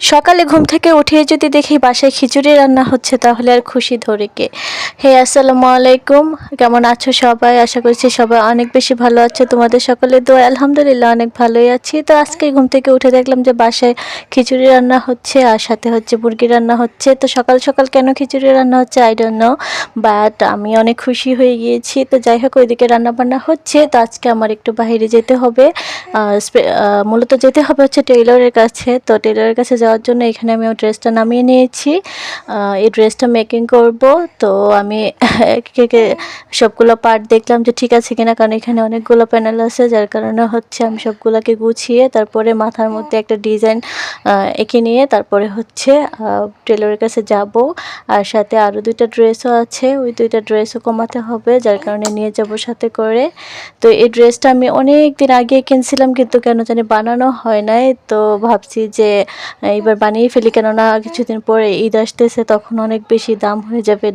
সকালে ঘুম থেকে উঠে যদি দেখি বাসায় খিচুড়ি রান্না হচ্ছে, তাহলে আর খুশি ধরে কে? হে, আসসালামু আলাইকুম। কেমন আছো সবাই? আশা করছি সবাই অনেক বেশি ভালো আছে। তোমাদের সকলের দোয়া আলহামদুলিল্লাহ অনেক ভালোই আছি। তো আজকে ঘুম থেকে উঠে দেখলাম যে বাসায় খিচুড়ি রান্না হচ্ছে আর সাথে হচ্ছে মুরগি রান্না হচ্ছে। তো সকাল সকাল কেন খিচুড়ি রান্না হচ্ছে? আই ডোন্ট নো বাট আমি অনেক খুশি হয়ে গিয়েছি। তো যাই হোক, ওইদিকে রান্না বান্না হচ্ছে। তো আজকে আমার একটু বাইরে যেতে হবে। মূলত যেতে হবে হচ্ছে টেইলরের কাছে। তো টেইলরের কাছে যাওয়ার জন্য এখানে আমি ওই ড্রেসটা নামিয়ে নিয়েছি। এই ড্রেসটা মেকিং করব। তো আমি একে সবগুলো পার্ট দেখলাম যে ঠিক আছে কিনা, কারণ এখানে অনেকগুলো প্যানেল আছে, যার কারণে হচ্ছে আমি সবগুলোকে গুছিয়ে, তারপরে মাথার মধ্যে একটা ডিজাইন এঁকে নিয়ে তারপরে হচ্ছে টেলরের কাছে যাব। আর সাথে আরও দুইটা ড্রেসও আছে। ওই দুইটা ড্রেসও কমাতে হবে, যার কারণে নিয়ে যাব সাথে করে। তো এই ড্রেসটা আমি অনেক দিন আগে কিনছিলাম, কিন্তু কেন জানি বানানো হয় নাই। তো ভাবছি যে এইবার বানিয়ে ফেলি। কেননা কিছুদিন পরে ঈদ আসতেছে, তখন অনেক বেশি দাম হয়ে যাবে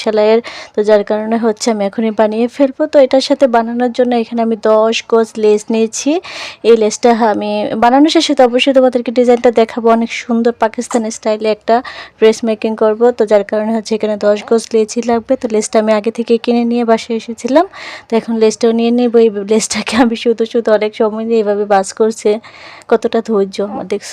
সেলাইয়ের। তো যার কারণে হচ্ছে আমি এখনই বানিয়ে ফেলব। তো এটার সাথে বানানোর জন্য এখানে আমি দশ গজ লেস নিয়েছি। এই লেসটা আমি বানানোর শেষে তো অবশ্যই তোমাদেরকে ডিজাইনটা দেখাবো। অনেক সুন্দর পাকিস্তানি স্টাইলে একটা ড্রেস মেকিং করব। তো যার কারণে হচ্ছে এখানে দশ গজ লেসই লাগবে। তো লেসটা আমি আগে থেকে কিনে নিয়ে বাসায় এসেছিলাম। তো এখন লেসটাও নিয়ে নেব। এই লেসটাকে আমি শুধু শুধু অনেক সময় নিয়ে এভাবে বাস করছে। কতটা ধৈর্য আমার, দেখছ?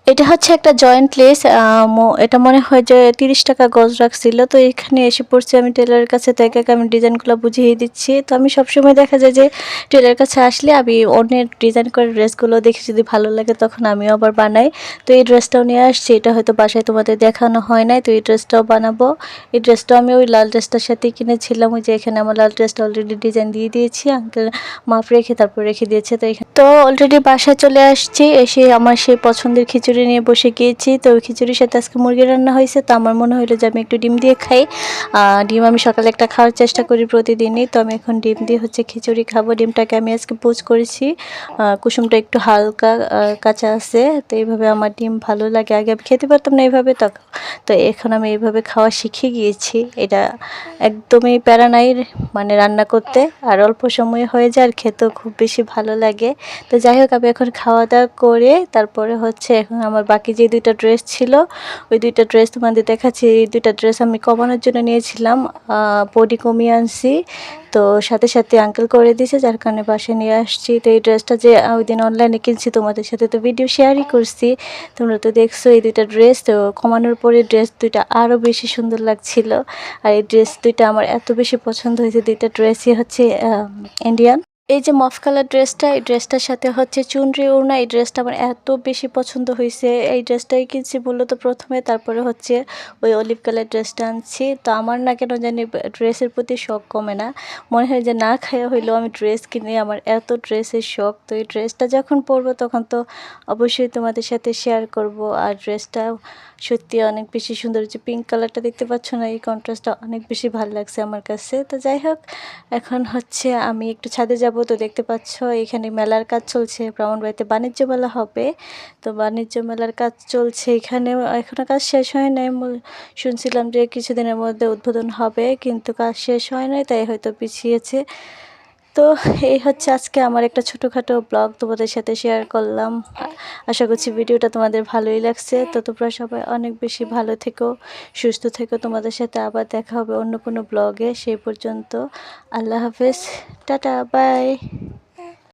এটা হচ্ছে একটা জয়েন্ট লেস এটা মনে হয় যে তিরিশ টাকা গজ রাখছিল। তো এখানে এসে পড়ছি, আমি টেলারের কাছে তো আমি ডিজাইনগুলো বুঝিয়ে দিচ্ছি। তো আমি সবসময় দেখা যায় যে টেলারের কাছে আসলে আমি অন্যের ডিজাইন করে ড্রেসগুলো দেখে যদি ভালো লাগে তখন আমিও আবার বানাই। তো এই ড্রেসটাও নিয়ে আসছি, এটা হয়তো বাসায় তোমাদের দেখানো হয় নাই, তো এই ড্রেসটাও বানাবো। এই ড্রেসটাও আমি ওই লাল ড্রেসটার সাথে কিনেছিলাম, ওই যে এখানে আমার লাল ড্রেসটা অলরেডি ডিজাইন দিয়ে দিয়েছি আঙ্কেল মাপ রেখে তারপর রেখে দিয়েছে, তো এখানে তো অলরেডি বাসায় চলে আসছি, এসে আমার সেই পছন্দের খিচুড়ি নিয়ে বসে গিয়েছি। তো খিচুড়ির সাথে আজকে মুরগি রান্না হয়েছে। তো আমার মনে হলো যে আমি একটু ডিম দিয়ে খাই। ডিম আমি সকালে একটা খাওয়ার চেষ্টা করি প্রতিদিনই। তো আমি এখন ডিম দিয়ে হচ্ছে খিচুড়ি খাব। ডিমটাকে আমি আজকে পোচ করেছি। কুসুমটা একটু হালকা কাঁচা আছে। তো এইভাবে আমার ডিম ভালো লাগে। আগে আমি খেতে পারতাম না এইভাবে। তো তো এখন আমি এইভাবে খাওয়া শিখে গিয়েছি। এটা একদমই প্যারা নাই মানে রান্না করতে। আর অল্প সময় হয়ে যায় আর খেতেও খুব বেশি ভালো লাগে। তো যাই হোক, আমি এখন খাওয়া দাওয়া করে তারপরে হচ্ছে এখন আমার বাকি যে দুইটা ড্রেস ছিল, ওই দুইটা ড্রেস তোমাদের দেখাচ্ছি। এই দুইটা ড্রেস আমি কমানোর জন্য নিয়েছিলাম বডি কমিয়ে আনছি। তো সাথে সাথে আঙ্কেল করে দিয়েছে, যার কারণে বাসায় নিয়ে আসছি। তো এই ড্রেসটা যে ওই দিন অনলাইনে কিনছি, তোমাদের সাথে তো ভিডিও শেয়ারই করছি। তোমরা তো দেখছ এই দুইটা ড্রেস তো কমানোর পরে ড্রেস দুইটা আরও বেশি সুন্দর লাগছিল। আর এই ড্রেস দুইটা আমার এত বেশি পছন্দ হয়েছে, দুইটা ড্রেসই হচ্ছে ইন্ডিয়ান এই যে মফ কালার ড্রেসটা, এই ড্রেসটার সাথে হচ্ছে চুনরি ওড়না, এই ড্রেসটা আমার এত বেশি পছন্দ হয়েছে এই ড্রেসটাই কিনছি মূলত প্রথমে, তারপরে হচ্ছে ওই অলিভ কালার ড্রেসটা আনছি। তো আমার না কেন জানি ড্রেসের প্রতি শখ কমে না। মনে হয় যে না খাওয়া হইলেও আমি ড্রেস কিনে, আমার এত ড্রেসের শখ। তো এই ড্রেসটা যখন পরবো তখন তো অবশ্যই তোমাদের সাথে শেয়ার করব। আর ড্রেসটা সত্যি অনেক বেশি সুন্দর। যে পিঙ্ক কালারটা দেখতে পাচ্ছ না, এই কন্ট্রাস্টটা অনেক বেশি ভালো লাগছে আমার কাছে। তো যাই হোক, এখন হচ্ছে আমি একটু ছাদে যাব। তো দেখতে পাচ্ছ, এখানে মেলার কাজ চলছে ব্রাহ্মণবাড়িতে বাণিজ্য মেলা হবে। তো বাণিজ্য মেলার কাজ চলছে এখানে এখনও কাজ শেষ হয় নাই শুনছিলাম যে কিছুদিনের মধ্যে উদ্বোধন হবে, কিন্তু কাজ শেষ হয় নাই, তাই হয়তো পিছিয়েছে। তো এই হচ্ছে আজকে আমার একটা ছোটোখাটো ব্লগ তোমাদের সাথে শেয়ার করলাম। আশা করছি ভিডিওটা তোমাদের ভালোই লাগছে। তো তোমরা সবাই অনেক বেশি ভালো থেকো, সুস্থ থেকো। তোমাদের সাথে আবার দেখা হবে অন্য কোনো ব্লগে। সেই পর্যন্ত আল্লাহ হাফেজ। Tata bye